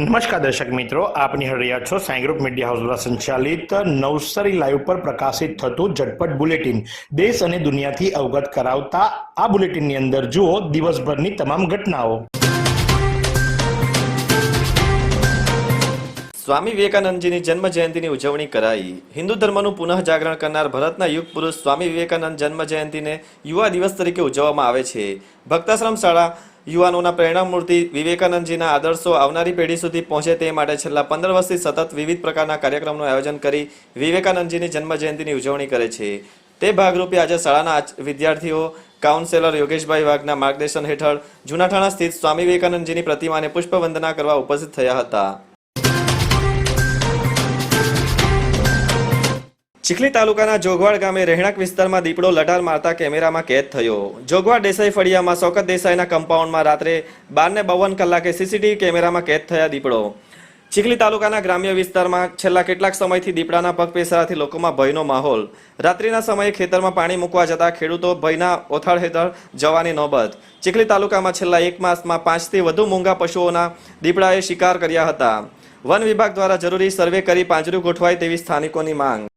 નમસ્કાર દર્શક મિત્રો, આપ નિહાળી છો સાઈ ગ્રુપ મીડિયા હાઉસ દ્વારા સંચાલિત નવસારી લાઈવ પર પ્રકાશિત થતું ઝટપટ બુલેટિન. દેશ અને દુનિયાથી અવગત કરાવતા આ બુલેટિનની અંદર જુઓ દિવસભરની તમામ ઘટનાઓ. સ્વામી વિવેકાનંદજીની જન્મ જયંતિની ઉજવણી કરાઈ. હિન્દુ ધર્મનું પુનઃ જાગરણ કરનાર ભારતના યુગ પુરુષ સ્વામી વિવેકાનંદ જન્મ જયંતિને યુવા દિવસ તરીકે ઉજવવામાં આવે છે. ભક્તાશ્રમ શાળા યુવાનોના પ્રેરણામૂર્તિ વિવેકાનંદજીના આદર્શો આવનારી પેઢી સુધી પહોંચે તે માટે છેલ્લા પંદર વર્ષથી સતત વિવિધ પ્રકારના કાર્યક્રમનું આયોજન કરી વિવેકાનંદજીની જન્મ જયંતિની ઉજવણી કરે છે. તે ભાગરૂપે આજે શાળાના વિદ્યાર્થીઓ, કાઉન્સેલર યોગેશભાઈ વાઘના માર્ગદર્શન હેઠળ જૂનાઠાણા સ્થિત સ્વામી વિવેકાનંદજીની પ્રતિમાને પુષ્પવંદના કરવા ઉપસ્થિત થયા હતા. ચીખલી તાલુકાના જોગવાડ ગામે રહેણાંક વિસ્તારમાં દીપડો લટાર મારતા કેમેરામાં કેદ થયો. જોગવાડ દેસાઈ ફળિયામાં શોકત દેસાઈના કમ્પાઉન્ડમાં રાત્રે બારને બાવન કલાકે સીસીટીવી કેમેરામાં કેદ થયા દીપડો. ચીખલી તાલુકાના ગ્રામ્ય વિસ્તારમાં છેલ્લા કેટલાક સમયથી દીપડાના પગપેસારાથી લોકોમાં ભયનો માહોલ. રાત્રિના સમયે ખેતરમાં પાણી મૂકવા જતા ખેડૂતો ભયના ઓથાળ હેઠળ જવાની નોબત. ચીખલી તાલુકામાં છેલ્લા એક માસમાં પાંચથી વધુ મૂંગા પશુઓના દીપડાએ શિકાર કર્યા હતા. વન વિભાગ દ્વારા જરૂરી સર્વે કરી પાંજરું ગોઠવાય તેવી સ્થાનિકોની માંગ.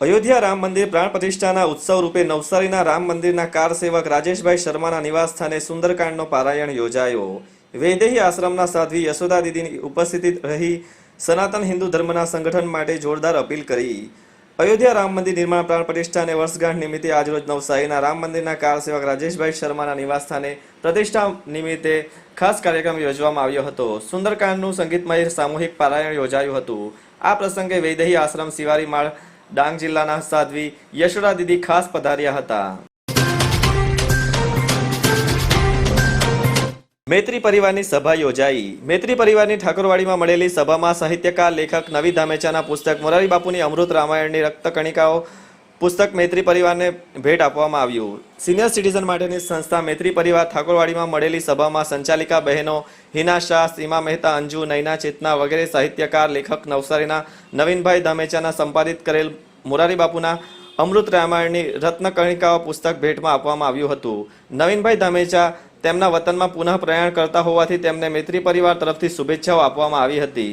અયોધ્યા રામ મંદિર પ્રાણ પ્રતિષ્ઠાના ઉત્સવ રૂપે નવસારીના રામ મંદિરના કાર સેવક રાજેશભાઈ શર્માના નિવાસ સ્થાને સુંદરકાંડનો પારાયણ યોજાયો. વૈદેહી આશ્રમના સાધ્વી યશોદા દીદીની ઉપસ્થિતિ રહી સનાતન હિન્દુ ધર્મના સંગઠન માટે જોરદાર અપીલ કરી. અયોધ્યા રામ મંદિર નિર્માણ પ્રાણ પ્રતિષ્ઠાને વર્ષગાંઠ નિમિત્તે આજરોજ નવસારીના રામ મંદિરના કાર સેવક રાજેશભાઈ શર્માના નિવાસ સ્થાને પ્રતિષ્ઠા નિમિત્તે ખાસ કાર્યક્રમ યોજવામાં આવ્યો હતો. સુંદરકાંડનું સંગીતમય સામૂહિક પારાયણ યોજાયું હતું. આ પ્રસંગે વૈદેહી આશ્રમ શિવારી માળ ડાંગ જિલ્લાના સાધ્વી યશોદા દીદી ખાસ પધાર્યા હતા. મૈત્રી પરિવારની સભા યોજાઈ. મૈત્રી પરિવારની ઠાકોરવાડીમાં મળેલી સભામાં સાહિત્યકાર, લેખક, નવી ધામેચાના પુસ્તક, મોરારી બાપુની અમૃત રામાયણની રક્તકણિકાઓ પુસ્તક મૈત્રી પરિવારને ભેટ આપવામાં આવ્યું. સિનિયર સિટીઝન માટેની સંસ્થા મૈત્રી પરિવાર ઠાકોરવાડીમાં મળેલી સભામાં સંચાલિકા બહેનો હિના શાહ, સીમા મહેતા, અંજુ, નૈના ચેતના વગેરે સાહિત્યકાર, લેખક, નવસારીના નવીનભાઈ ધામેચાના સંપાદિત કરેલ મોરારી બાપુના અમૃત રામાયણની રત્નકણિકાઓ પુસ્તક ભેટમાં આપવામાં આવ્યું હતું. નવીનભાઈ ધામેચા તેમના વતનમાં પુનઃ પ્રયાણ કરતા હોવાથી તેમને મૈત્રી પરિવાર તરફથી શુભેચ્છાઓ આપવામાં આવી હતી.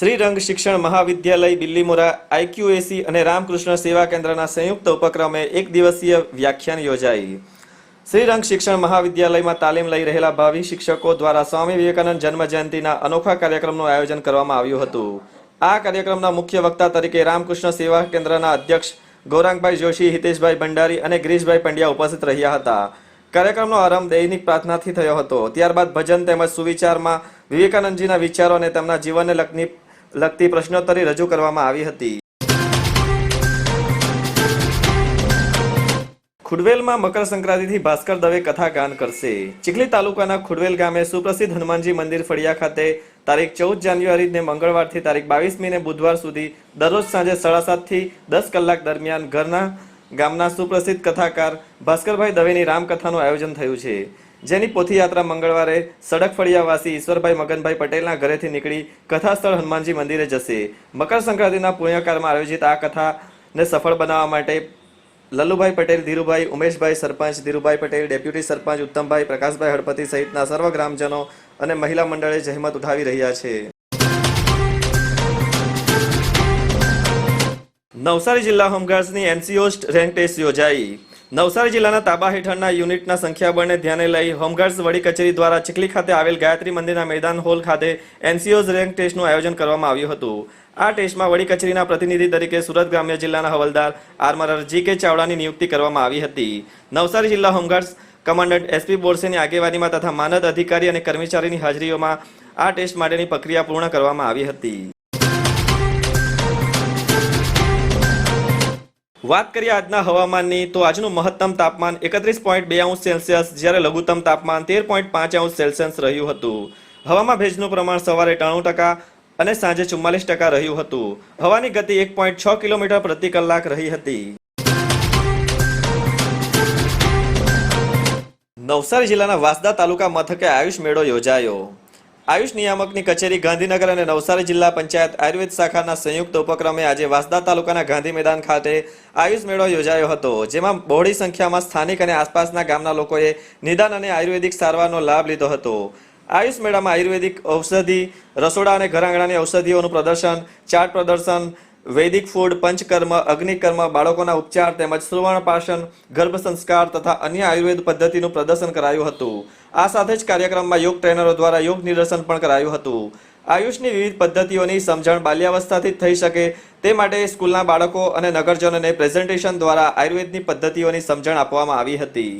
શ્રી રંગ શિક્ષણ મહાવિદ્યાલય બિલ્લીમોરા આઈક્યુએસી અને રામકૃષ્ણ સેવા કેન્દ્રના સંયુક્ત ઉપક્રમે એક દિવસીય વ્યાખ્યાન યોજાઈ. શ્રી રંગ શિક્ષણ મહાવિદ્યાલયમાં તાલીમ લઈ રહેલા ભાવિ શિક્ષકો દ્વારા સ્વામી વિવેકાનંદ જન્મ જયંતિના અનોખા કાર્યક્રમનું આયોજન કરવામાં આવ્યું હતું. આ કાર્યક્રમના મુખ્ય વક્તા તરીકે રામકૃષ્ણ સેવા કેન્દ્રના અધ્યક્ષ ગૌરાંગભાઈ જોશી, હિતેશભાઈ ભંડારી અને ગિરીશભાઈ પંડ્યા ઉપસ્થિત રહ્યા હતા. કાર્યક્રમનો આરંભ દૈનિક પ્રાર્થનાથી થયો હતો. ત્યારબાદ ભજન તેમજ સુવિચારમાં વિવેકાનંદજીના વિચારો અને તેમના જીવનને લગતી લગતી પ્રશ્નોત્તરી રજૂ કરવામાં આવી હતી. ખુડવેલમાં મકર સંક્રાંતિથી ભાસ્કર દવે કથા ગાન કરશે. ચીખલી તાલુકાના ખુડવેલ ગામે સુપ્રસિદ્ધ હનુમાનજી મંદિર ફળિયા ખાતે તારીખ ચૌદ જાન્યુઆરીને મંગળવારથી તારીખ બાવીસમીને બુધવાર સુધી દરરોજ સાંજે સાડા સાતથી દસ કલાક દરમિયાન ઘરના ગામના સુપ્રસિદ્ધ કથાકાર ભાસ્કરભાઈ દવેની રામકથાનું આયોજન થયું છે. જેની પોથીયાત્રા મંગળવારે સડક ફળિયાવાસી ઈશ્વરભાઈ મગનભાઈ પટેલના ઘરેથી નીકળી કથા સ્થળ હનુમાનજી મંદિરે જશે. મકર સંક્રાંતિના પુણ્યકાળમાં આયોજિત આ કથાને સફળ બનાવવા માટે લલ્લુભાઈ પટેલ, ધીરુભાઈ, ઉમેશભાઈ સરપંચ, ધીરુભાઈ પટેલ, ડેપ્યુટી સરપંચ ઉત્તમભાઈ, પ્રકાશભાઈ હળપતિ સહિતના સર્વ ગ્રામજનો અને મહિલા મંડળે જહેમત ઉઠાવી રહ્યા છે. નવસારી જિલ્લા હોમગાર્ડ્સની એનસીઓ રેન્ક ટેસ્ટ યોજાઈ. નવસારી જિલ્લાના તાબા હેઠળના યુનિટના સંખ્યાબળને ધ્યાને લઈ હોમગાર્ડ્સ વડી કચેરી દ્વારા ચીખલી ખાતે આવેલ ગાયત્રી મંદિરના મેદાન હોલ ખાતે એનસીઓઝ રેન્ક ટેસ્ટનું આયોજન કરવામાં આવ્યું હતું. આ ટેસ્ટમાં વડી કચેરીના પ્રતિનિધિ તરીકે સુરત ગ્રામ્ય જિલ્લાના હવલદાર આર્મરર જી કે ચાવડાની નિયુક્તિ કરવામાં આવી હતી. નવસારી જિલ્લા હોમગાર્ડ્સ કમાન્ડન્ટ એસપી બોરસેની આગેવાનીમાં તથા માનદ અધિકારી અને કર્મચારીની હાજરીઓમાં આ ટેસ્ટ માટેની પ્રક્રિયા પૂર્ણ કરવામાં આવી હતી. વાત કરીએ આજના હવામાનની, તો આજનું મહત્તમ તાપમાન એકત્રીસ પોઈન્ટ બે અંશ સેલ્સિયસ, જ્યારે લઘુત્તમ તાપમાન તેર પોઈન્ટ પાંચ અંશ સેલ્સિયસ રહ્યું હતું. હવામાં ભેજનું પ્રમાણ સવારે ત્રાણું ટકા અને સાંજે ચુમ્માલીસ ટકા રહ્યું હતું. હવાની ગતિ એક પોઈન્ટ છ કિલોમીટર પ્રતિ કલાક રહી હતી. નવસારી જિલ્લાના વાસદા તાલુકા મથકે આયુષ મેળો યોજાયો. આયુષ નિયામકની કચેરી ગાંધીનગર અને નવસારી જિલ્લા પંચાયત આયુર્વેદ શાખાના સંયુક્ત ઉપક્રમે આજે વાસદા તાલુકાના ગાંધી મેદાન ખાતે આયુષ મેળો યોજાયો હતો, જેમાં બહોળી સંખ્યામાં સ્થાનિક અને આસપાસના ગામના લોકોએ નિદાન અને આયુર્વેદિક સારવારનો લાભ લીધો હતો. આયુષ મેળામાં આયુર્વેદિક ઔષધિ, રસોડા અને ઘરઆંગણાની ઔષધિઓનું પ્રદર્શન ચાર્ટ પ્રદર્શન વૈદિક ફૂડ, પંચકર્મ, અગ્નિકર્મ, બાળકોના ઉપચાર તેમજ સુવર્ણપાશન ગર્ભ સંસ્કાર તથા અન્ય આયુર્વેદ પદ્ધતિનું પ્રદર્શન કરાયું હતું. આ સાથે જ કાર્યક્રમમાં યોગ ટ્રેનરો દ્વારા યોગ નિદર્શન પણ કરાયું હતું. આયુષની વિવિધ પદ્ધતિઓની સમજણ બાલ્યાવસ્થાથી થઈ શકે તે માટે સ્કૂલના બાળકો અને નગરજનોને પ્રેઝન્ટેશન દ્વારા આયુર્વેદની પદ્ધતિઓની સમજણ આપવામાં આવી હતી.